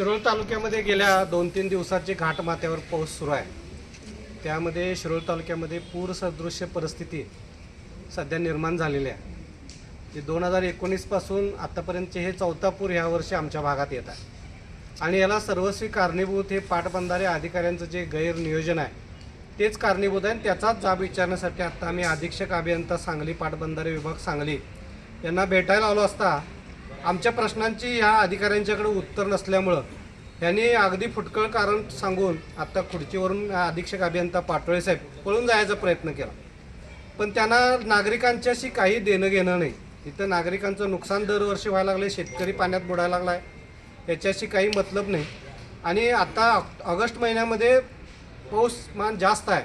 शिरोळ तालुक्यामध्ये गेल्या दोन तीन दिवसाची घाटमाथ्यावर पाऊस सुरू आहे त्यामध्ये शिरोळ तालुक्यामध्ये पूरसदृश्य परिस्थिती सध्या निर्माण झालेली आहे. ते दोन हजार एकोणीसपासून आत्तापर्यंतचे हे चौथा पूर ह्या वर्षी आमच्या भागात येत आहे. आणि याला सर्वस्वी कारणीभूत हे पाटबंधारे अधिकाऱ्यांचं जे गैरनियोजन आहे तेच कारणीभूत आहे. आणि त्याचाच जाब विचारण्यासाठी आत्ता आम्ही अधीक्षक अभियंता सांगली पाटबंधारे विभाग सांगली यांना भेटायला आलो असता आमच्या प्रश्नांची ह्या अधिकाऱ्यांच्याकडे उत्तर नसल्यामुळं यांनी अगदी फुटकळ कारण सांगून आत्ता खुर्चीवरून अधीक्षक अभियंता पाटोळे साहेब पळून जायचा प्रयत्न केला. पण त्यांना नागरिकांच्याशी काही देणं घेणं नाही. इथं नागरिकांचं नुकसान दरवर्षी व्हायला लागले शेतकरी पाण्यात बुडायला लागला आहे याच्याशी काही मतलब नाही. आणि आता ऑगस्ट महिन्यामध्ये पाऊसमान जास्त आहे.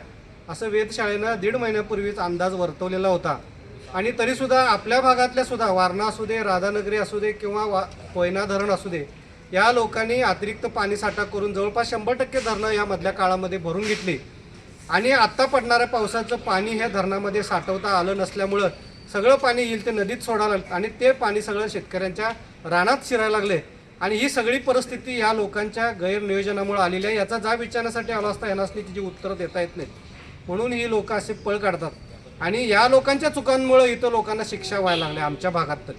असं वेधशाळेनं दीड महिन्यापूर्वीच अंदाज वर्तवलेला होता. आणि तरीसुद्धा आपल्या भागातल्या सुद्धा वारणा असू दे राधानगरी असू दे किंवा वा कोयना धरण असू दे या लोकांनी अतिरिक्त पाणीसाठा करून जवळपास शंभर टक्के धरणं या मधल्या काळामध्ये भरून घेतली. आणि आत्ता पडणाऱ्या पावसाचं पाणी ह्या धरणामध्ये साठवता आलं नसल्यामुळं सगळं पाणी येईल ते नदीत सोडायला लागलं आणि ते पाणी सगळं शेतकऱ्यांच्या रानात शिरायला लागले. आणि ही सगळी परिस्थिती ह्या लोकांच्या गैरनियोजनामुळे आलेली आहे. याचा जा विचारण्यासाठी आला असता यांनाच तिची उत्तरं देता येत नाहीत. म्हणून ही लोक असे पळ काढतात. आणि या लोकांच्या चुकांमुळे इथं लोकांना शिक्षा व्हायला लागल्या आमच्या भागात तरी.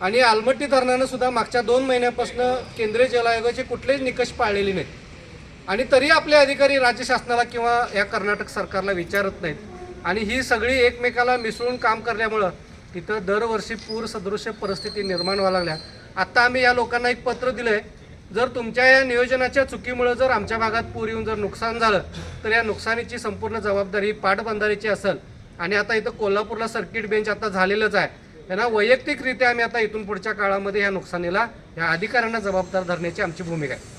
आणि आलमट्टी धरणानं सुद्धा मागच्या दोन महिन्यापासून केंद्रीय जल आयोगाचे कुठलेच निकष पाळलेले नाहीत. आणि तरी आपले अधिकारी राज्य शासनाला किंवा या कर्नाटक सरकारला विचारत नाहीत. आणि ही सगळी एकमेकाला मिसळून काम करण्यामुळं इथं दरवर्षी पूर सदृश्य परिस्थिती निर्माण व्हायला लागल्या. आत्ता आम्ही या लोकांना एक पत्र दिलं आहे जर तुमच्या या नियोजनाच्या चुकीमुळं जर आमच्या भागात पूर येऊन जर नुकसान झालं तर या नुकसानीची संपूर्ण जबाबदारी ही पाटबंधारीची असेल. आणि आता इथं कोल्हापूरला सर्किट बेंच आता झालेलंच आहे. त्यांना वैयक्तिकरित्या आम्ही आता इथून पुढच्या काळामध्ये या नुकसानीला या अधिकाऱ्यांना जबाबदार धरण्याची आमची भूमिका आहे.